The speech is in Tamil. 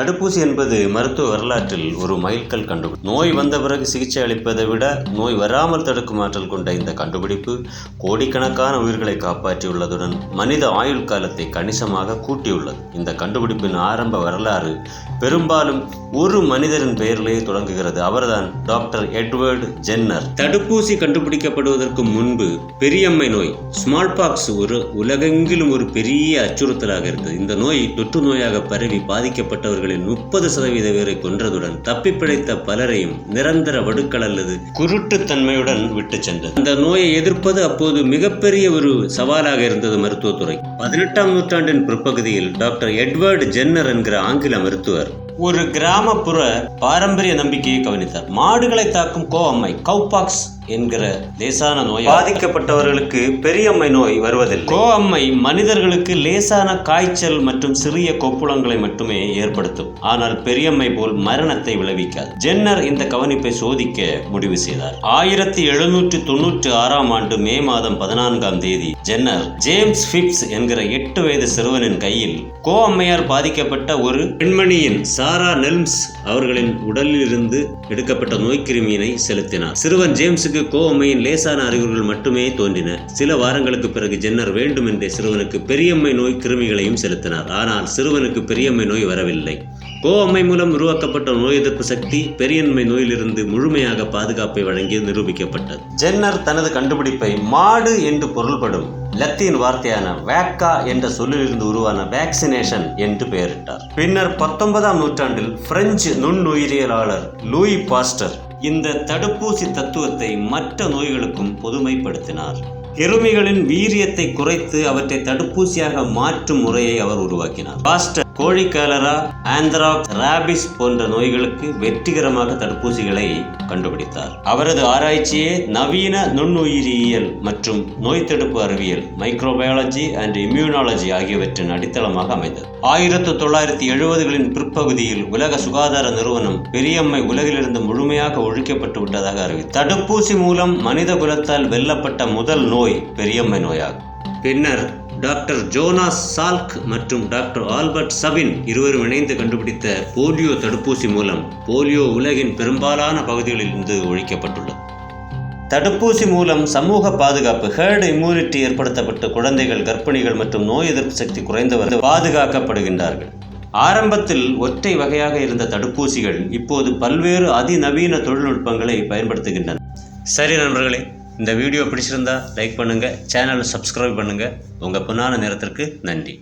தடுப்பூசி என்பது மருத்துவ வரலாற்றில் ஒரு மைல்கல் கண்டுபிடி நோய் வந்த பிறகு சிகிச்சை அளிப்பதை விட நோய் வராமல் தடுக்கும் ஆற்றல் கொண்ட இந்த கண்டுபிடிப்பு கோடிக்கணக்கான உயிர்களை காப்பாற்றியுள்ளதுடன் மனித ஆயுள் காலத்தை கணிசமாக கூட்டியுள்ளது. இந்த கண்டுபிடிப்பின் ஆரம்ப வரலாறு பெரும்பாலும் ஒரு மனிதரின் பெயரிலேயே தொடங்குகிறது. அவர்தான் டாக்டர் எட்வர்டு ஜென்னர். தடுப்பூசி கண்டுபிடிக்கப்படுவதற்கு முன்பு பெரியம்மை நோய் ஸ்மால் பாக்ஸ் ஒரு உலகெங்கிலும் ஒரு பெரிய அச்சுறுத்தலாக இருந்தது. இந்த நோய் தொற்று நோயாக பரவி பாதிக்கப்பட்டவர்கள் பாதிக்கப்பட்டவர்களில் முப்பது சதவீத பேரை கொன்றதுடன் தப்பி பிழைத்த பலரையும் நிரந்தர வடுக்கள் அல்லது குருட்டுத்தன்மையுடன் விட்டு சென்றது. அந்த நோயை எதிர்ப்பது அப்போது மிகப்பெரிய ஒரு சவாலாக இருந்தது மருத்துவத்துறை. பதினெட்டாம் நூற்றாண்டின் பிற்பகுதியில் டாக்டர் எட்வர்டு ஜென்னர் என்கிற ஆங்கில மருத்துவர் ஒரு கிராமப்புற பாரம்பரிய நம்பிக்கையை கவனித்தார். மாடுகளை தாக்கும் கோவம்மை கவுபாக்ஸ் என்கிற லேசான நோய் பாதிக்கப்பட்டவர்களுக்கு பெரியம்மை நோய் வருவதில்லை. கோஅம்மை மனிதர்களுக்கு லேசான காய்ச்சல் மற்றும் சிறிய கொப்புளங்களை மட்டுமே ஏற்படுத்தும். ஆனால் பெரியம்மை போல் மரணத்தை விளைவிக்காது. ஜென்னர் இந்த கவனிப்பை சோதிக்க முடிவு செய்தார். ஆயிரத்தி எழுநூற்றி தொன்னூற்றி ஆறாம் ஆண்டு மே மாதம் பதினான்காம் தேதி ஜென்னர் ஜேம்ஸ் பிப்ஸ் என்கிற எட்டு வயது சிறுவனின் கையில் கோ அம்மையால் பாதிக்கப்பட்ட ஒரு பெண்மணியின் சாரா நெல்ம்ஸ் அவர்களின் உடலில் இருந்து எடுக்கப்பட்ட நோய்க்கிருமியினை செலுத்தினார். சிறுவன் ஜேம்ஸுக்கு கோ அம்மையின் லேசான அறிகுறிகள் மட்டுமே தோன்றின. சில வாரங்களுக்கு பிறகு ஜென்னர் வேண்டுமென்றே சிறுவனுக்கு பெரியம்மை நோய் கிருமிகளையும் செலுத்தினார். ஆனால் சிறுவனுக்கு பெரியம்மை நோய் வரவில்லை. கோவம்மை மூலம் உருவாக்கப்பட்ட நோய் எதிர்ப்பு சக்தி பெரியன்மை நோயிலிருந்து முழுமையாக பாதுகாப்பை வழங்கி நிரூபிக்கப்பட்டது. ஜென்னர் தனது கண்டுபிடிப்பை மாடு என்று பொருள்படும் லத்தீன் வார்த்தையான வேக்கா என்ற சொல்லிலிருந்து உருவான வேக்சினேஷன் என்று பெயரிட்டார். பின்னர் பத்தொன்பதாம் நூற்றாண்டில் பிரெஞ்சு நுண்ணுயிரியலாளர் லூயி பாஸ்டர் இந்த தடுப்பூசி தத்துவத்தை மற்ற நோய்களுக்கும் பொதுமைப்படுத்தினார். எருமைகளின் வீரியத்தை குறைத்து அவற்றை தடுப்பூசியாக மாற்றும் முறையை அவர் உருவாக்கினார். பாஸ்டர் கோழிக்காலரா ஆந்திராக்ஸ் ராபிஸ் போன்ற நோய்களுக்கு வெற்றிகரமாக தடுப்பூசிகளை கண்டுபிடித்தார். அவரது ஆராய்ச்சியே நவீன நுண்ணுயிரியல் மற்றும் நோய் தடுப்பு அறிவியல் மைக்ரோபயாலஜி அண்ட் இம்யூனாலஜி ஆகியவற்றின் அடித்தளமாக அமைந்தது. ஆயிரத்து தொள்ளாயிரத்தி எழுபதுகளின் பிற்பகுதியில் உலக சுகாதார நிறுவனம் பெரியம்மை உலகிலிருந்து முழுமையாக ஒழிக்கப்பட்டு விட்டதாக அறிவித்தது தடுப்பூசி மூலம் மனித குலத்தால் வெல்லப்பட்ட முதல் நோய் பெரியம்மை நோயாகும். பின்னர் டாக்டர் ஜோனாஸ் சால்க் மற்றும் டாக்டர் ஆல்பர்ட் சபின் இருவரும் இணைந்து கண்டுபிடித்த போலியோ தடுப்பூசி மூலம் போலியோ உலகின் பெரும்பாலான பகுதிகளில் இருந்து ஒழிக்கப்பட்டுள்ளது. தடுப்பூசி மூலம் சமூக பாதுகாப்பு ஹேர்டு இம்யூனிட்டி ஏற்படுத்தப்பட்ட குழந்தைகள் கர்ப்பிணிகள் மற்றும் நோய் எதிர்ப்பு சக்தி குறைந்தவர்கள் பாதுகாக்கப்படுகின்றார்கள். ஆரம்பத்தில் ஒற்றை வகையாக இருந்த தடுப்பூசிகள் இப்போது பல்வேறு அதிநவீன தொழில்நுட்பங்களை பயன்படுத்துகின்றன. சரி நண்பர்களே இந்த வீடியோ பிடிச்சிருந்தா லைக் பண்ணுங்கள் சேனலை சப்ஸ்கிரைப் பண்ணுங்கள் உங்கள் பொன்னான நேரத்திற்கு நன்றி.